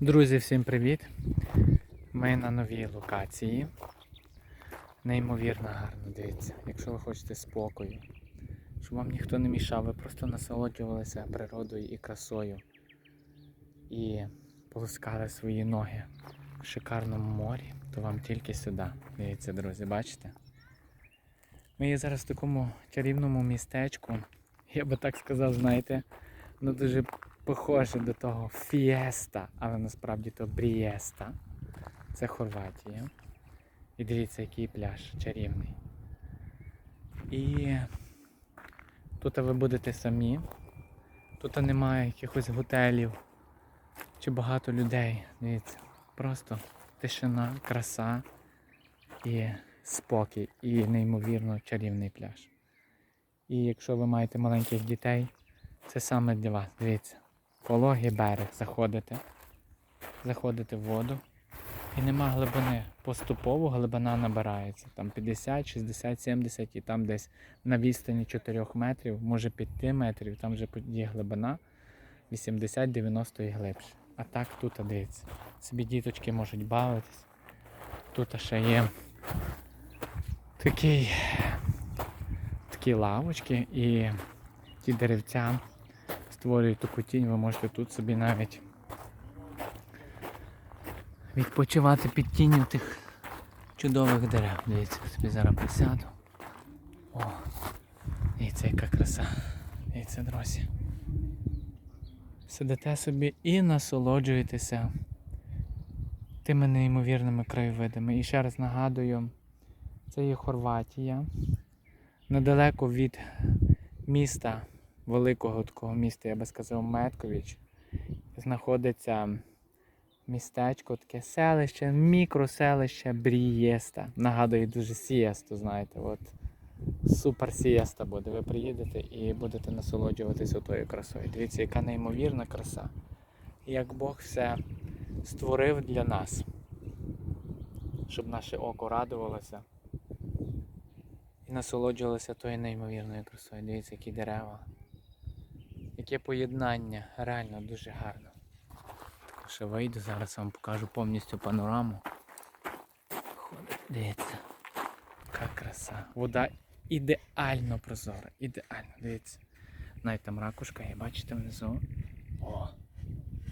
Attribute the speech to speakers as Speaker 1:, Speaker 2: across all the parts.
Speaker 1: Друзі, всім привіт! Ми на новій локації. Неймовірно гарно, дивіться. Якщо ви хочете спокою, щоб вам ніхто не мішав, ви просто насолоджувалися природою і красою і полоскали свої ноги в шикарному морі, то вам тільки сюди. Дивіться, друзі, бачите? Ми є зараз в такому чарівному містечку. Я би так сказав, знаєте, ну дуже похоже до того Фієста, але насправді то Брієста. Це Хорватія. І дивіться, який пляж чарівний. І тут ви будете самі. Тут немає якихось готелів чи багато людей. Дивіться, просто тишина, краса і спокій, і неймовірно чарівний пляж. І якщо ви маєте маленьких дітей, це саме для вас. Дивіться. Пологий берег заходите. Заходите в воду. І нема глибини. Поступово глибина набирається. Там 50, 60, 70 і там десь на відстані 4 метрів, може 5 метрів, там вже є глибина 80-90 і глибше. А так тут дивіться. Собі діточки можуть бавитись. Тут ще є такий, такі лавочки і ті деревця створюють таку тінь, ви можете тут собі навіть відпочивати під тінню тих чудових дерев. Дивіться, собі зараз присяду. О, дивіться, яка краса. Дивіться, друзі. Сидите собі і насолоджуєтеся тими неймовірними краєвидами. І ще раз нагадую, це є Хорватія. Недалеко від міста великого такого міста, я би сказав, Метковіч, знаходиться містечко, таке селище, мікроселище Брієста. Нагадує дуже сієсту, знаєте, от супер сієста буде. Ви приїдете і будете насолоджуватися отою красою. Дивіться, яка неймовірна краса. Як Бог все створив для нас, щоб наше око радувалося і насолоджувалося тою неймовірною красою. Дивіться, які дерева. Яке поєднання, реально дуже гарно. Що вийду, зараз вам покажу повністю панораму. Ходить, дивіться. Яка краса. Вода ідеально прозора, ідеально, дивіться. Навіть там ракушка є, бачите внизу. О,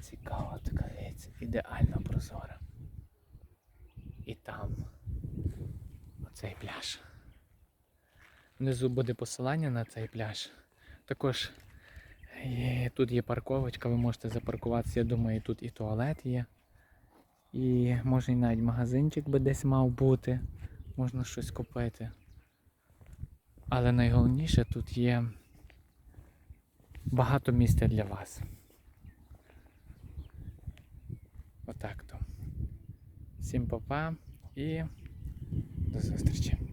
Speaker 1: цікава така, дивіться, ідеально прозора. І там оцей пляж. Внизу буде посилання на цей пляж. Також Є, тут є парковочка, ви можете запаркуватися, я думаю, тут і туалет є. І може і навіть магазинчик би десь мав бути, можна щось купити. Але найголовніше тут є багато місця для вас. Отак то. Всім па-па і до зустрічі.